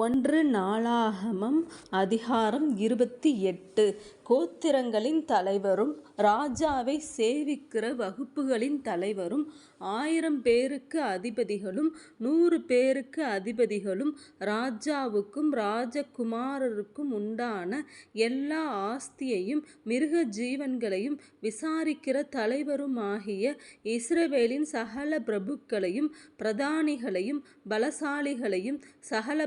ஒன்று நாளாகமம் அதிகாரம் இருபத்தி எட்டு. கோத்திரங்களின் தலைவரும் ராஜாவை சேவிக்கிற வகுப்புகளின் தலைவரும் ஆயிரம் பேருக்கு அதிபதிகளும் நூறு பேருக்கு அதிபதிகளும் ராஜாவுக்கும் ராஜகுமாரருக்கும் உண்டான எல்லா ஆஸ்தியையும் மிருக ஜீவன்களையும் விசாரிக்கிற தலைவருமாகிய இஸ்ரவேலின் சகல பிரபுக்களையும் பிரதானிகளையும் பலசாலிகளையும் சகல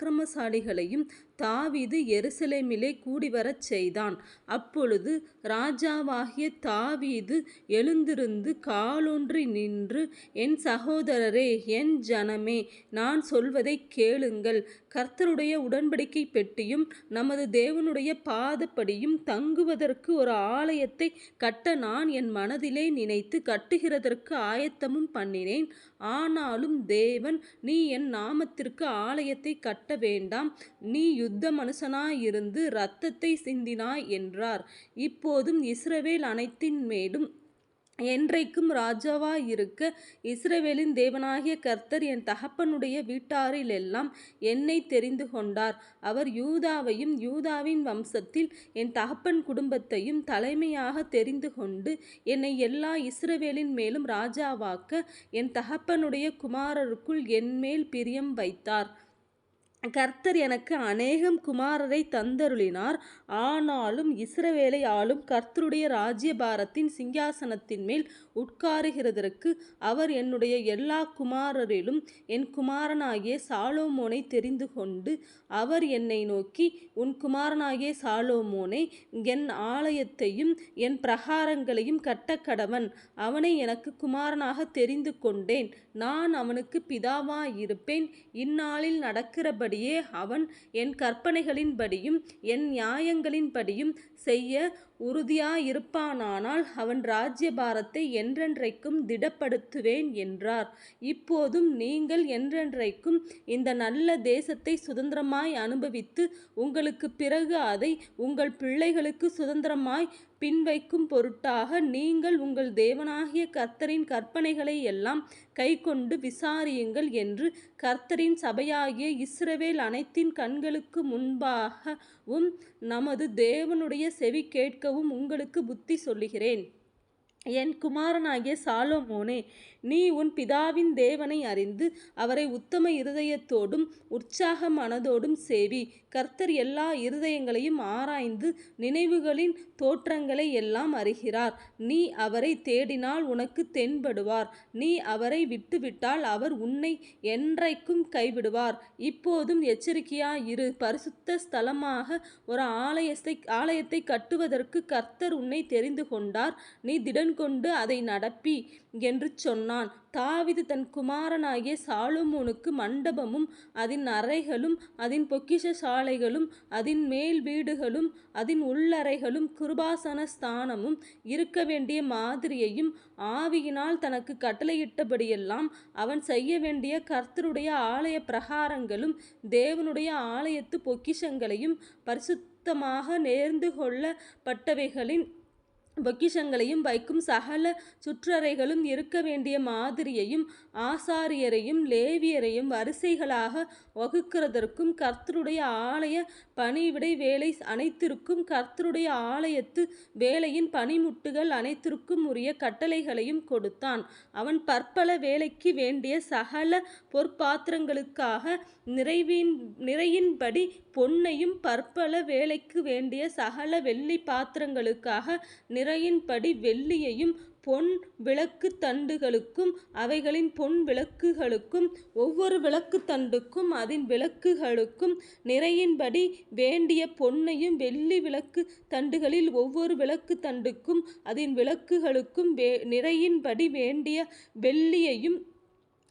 அக்கிரமசாலிகளையும் தாவீது எருசலேமிலே கூடிவரச் செய்தான். அப்பொழுது ராஜாவாகிய தாவீது எழுந்திருந்து காலொன்றி நின்று என் சகோதரரே என் ஜனமே நான் சொல்வதைக் கேளுங்கள் கர்த்தருடைய உடன்படிக்கை பெட்டியும் நமது தேவனுடைய பாதப்படியும் தங்குவதற்கு ஒரு ஆலயத்தை கட்ட நான் என் மனதிலே நினைத்து கட்டுகிறதற்கு ஆயத்தமும் பண்ணினேன். ஆனாலும் தேவன் நீ என் நாமத்திற்கு ஆலயத்தை கட்ட வேண்டாம் நீ யுத்த மனுஷனாயிருந்து இரத்தத்தை சிந்தினாய் என்றார். இப்போதும் இஸ்ரவேல் அனைத்தின்மேலும் என்றைக்கும் ராஜாவாயிருக்க இஸ்ரவேலின் தேவனாகிய கர்த்தர் என் தகப்பனுடைய வீட்டாரிலெல்லாம் என்னை தெரிந்து கொண்டார். அவர் யூதாவையும் யூதாவின் வம்சத்தில் என் தகப்பன் குடும்பத்தையும் தலைமையாக தெரிந்து கொண்டு என்னை எல்லா இஸ்ரவேலின் மேலும் ராஜாவாக்க என் தகப்பனுடைய குமாரருக்குள் என்மேல் பிரியம் வைத்தார். கர்த்தர் எனக்கு அநேகம் குமாரரை தந்தருளினார். ஆனாலும் இஸ்ரவேலை ஆளும் கர்த்தருடைய ராஜ்யபாரத்தின் சிங்காசனத்தின் மேல் உட்காருகிறதற்கு அவர் என்னுடைய எல்லா குமாரரிலும் என் குமாரனாகிய சாலோமோனை தெரிந்து கொண்டு அவர் என்னை நோக்கி உன் குமாரனாகிய சாலோமோனை என் ஆலயத்தையும் என் பிரகாரங்களையும் கட்டக்கடவன். அவனை எனக்கு குமாரனாக தெரிந்து கொண்டேன். நான் அவனுக்கு பிதாவாயிருப்பேன். இந்நாளில் நடக்கிறபடியே அவன் என் கற்பனைகளின்படியும் என் நியாயங்களின்படியும் செய்ய உறுதியாயிருப்பானானால் அவன் ராஜ்யபாரத்தை என்றென்றைக்கும் திடப்படுத்துவேன் என்றார். இப்போதும் நீங்கள் என்றென்றைக்கும் இந்த நல்ல தேசத்தை சுதந்திரமாய் அனுபவித்து உங்களுக்குப் பிறகு அதை உங்கள் பிள்ளைகளுக்கு சுதந்திரமாய் பின்வைக்கும் பொருட்டாக நீங்கள் உங்கள் தேவனாகிய கர்த்தரின் கற்பனைகளை எல்லாம் கைக்கொண்டு விசாரியுங்கள் என்று கர்த்தரின் சபையாகிய இஸ்ரவேல் அனைத்தின் கண்களுக்கு முன்பாகவும் நமது தேவனுடைய செவி கேட்க கேட்கவும் உங்களுக்கு புத்தி சொல்லுகிறேன். என் குமாரனாகிய சாலோமோனே நீ உன் பிதாவின் தேவனை அறிந்து அவரை உத்தம இருதயத்தோடும் உற்சாக மனதோடும் சேவி. கர்த்தர் எல்லா இருதயங்களையும் ஆராய்ந்து நினைவுகளின் தோற்றங்களை எல்லாம் அறிகிறார். நீ அவரை தேடினால் உனக்கு தென்படுவார். நீ அவரை விட்டுவிட்டால் அவர் உன்னை என்றைக்கும் கைவிடுவார். இப்போதும் எச்சரிக்கையாயிரு பரிசுத்த ஸ்தலமாக ஒரு ஆலயத்தை ஆலயத்தை கட்டுவதற்கு கர்த்தர் உன்னை தெரிந்து கொண்டார் நீ திடன்கொண்டு அதை நடப்பி என்று சொன்னான். தாவிது தன் குமாரனாகிய சாலுமோனுக்கு மண்டபமும் அதன் அறைகளும் அதன் பொக்கிஷ சாலைகளும் அதன் மேல் வீடுகளும் அதன் உள்ளறைகளும் கிருபாசன ஸ்தானமும் இருக்க வேண்டிய மாதிரியையும் ஆவியினால் தனக்கு கட்டளையிட்டபடியெல்லாம் அவன் செய்ய வேண்டிய கர்த்தருடைய ஆலய பிரகாரங்களும் தேவனுடைய ஆலயத்து பொக்கிஷங்களையும் பரிசுத்தமாக நேர்ந்து கொள்ளப்பட்டவைகளின் பொக்கிஷங்களையும் வைக்கும் சகல சுற்றறைகளும் இருக்க வேண்டிய மாதிரியையும் ஆசாரியரையும் லேவியரையும் வரிசைகளாக வகுக்கிறதற்கும் கர்த்தருடைய ஆலய பணிவிடை வேலை அனைத்திற்கும் கர்த்தருடைய ஆலயத்து வேலையின் பணிமுட்டுகள் அனைத்திற்குமுரிய கட்டளைகளையும் கொடுத்தான். அவன் பற்பல வேலைக்கு வேண்டிய சகல பொற்பாத்திரங்களுக்காக நிறைவின் நிறையின்படி பொன்னையும் பற்பல வேலைக்கு வேண்டிய சகல வெள்ளி பாத்திரங்களுக்காக நிறையின்படி வெள்ளியையும் பொன் விளக்கு தண்டுகளுக்கும் அவைகளின் பொன் விளக்குகளுக்கும் ஒவ்வொரு விளக்கு தண்டுக்கும் அதன் விளக்குகளுக்கும் நிறையின்படி வேண்டிய பொன்னையும் வெள்ளி விளக்கு தண்டுகளில் ஒவ்வொரு விளக்கு தண்டுக்கும் அதன் விளக்குகளுக்கும் நிறையின்படி வேண்டிய வெள்ளியையும்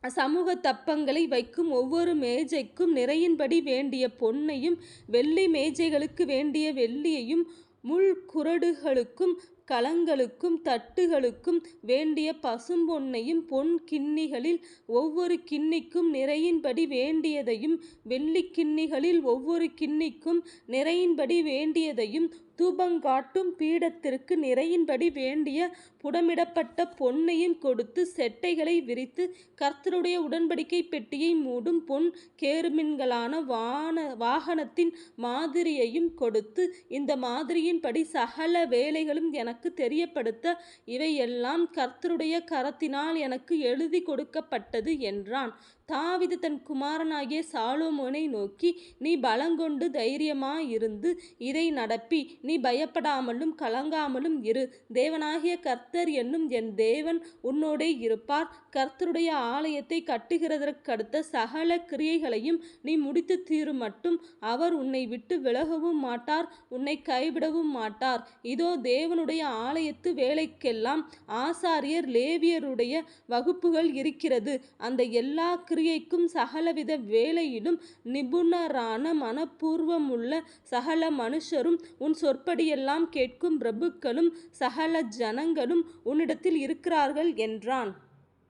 சமூக தப்பங்களை வைக்கும் ஒவ்வொரு மேஜைக்கும் நிறையின்படி வேண்டிய பொன்னையும் வெள்ளி மேஜைகளுக்கு வேண்டிய வெள்ளியையும் முள் குரடுகளுக்கும் கலங்களுக்கும் தட்டுகளுக்கும் வேண்டிய பசும்பொன்னையும் பொன் கிண்ணிகளில் ஒவ்வொரு கிண்ணிக்கும் நிறையின்படி வேண்டியதையும் வெள்ளி கிண்ணிகளில் ஒவ்வொரு கிண்ணிக்கும் நிறையின்படி வேண்டியதையும் தூபங்காட்டும் பீடத்திற்கு நிறையின்படி வேண்டிய புடமிடப்பட்ட பொன்னையும் கொடுத்து செட்டைகளை விரித்து கர்த்தருடைய உடன்படிக்கை பெட்டியை மூடும் பொன் கேருமின்களான வான வாகனத்தின் மாதிரியையும் கொடுத்து இந்த மாதிரியின்படி சகல வேலைகளும் எனக்கு தெரியப்படுத்த இவையெல்லாம் கர்த்தருடைய கரத்தினால் எனக்கு எழுதிக் கொடுக்கப்பட்டது என்றான். தாவிது தன் குமாரனாகிய சாலோமோனை நோக்கி நீ பலங்கொண்டு தைரியமாயிருந்து இதை நடப்பி நீ பயப்படாமலும் கலங்காமலும் இரு. தேவனாகிய கர்த்தர் என்னும் என் தேவன் உன்னோடே இருப்பார். கர்த்தருடைய ஆலயத்தை கட்டுகிறதற்கடுத்த சகல கிரியைகளையும் நீ முடித்து தீரு மட்டும் அவர் உன்னை விட்டு விலகவும் மாட்டார் உன்னை கைவிடவும் மாட்டார். இதோ தேவனுடைய ஆலயத்து வேலைக்கெல்லாம் ஆசாரியர் லேவியருடைய வகுப்புகள் இருக்கிறது. அந்த எல்லா கிரியைக்கும் சகலவித வேலையிலும் நிபுணரான மனப்பூர்வமுள்ள சகல மனுஷரும் உன் சொற்படியெல்லாம் கேட்கும் பிரபுக்களும் சகல ஜனங்களும் உன்னிடத்தில் இருக்கிறார்கள் என்றான்.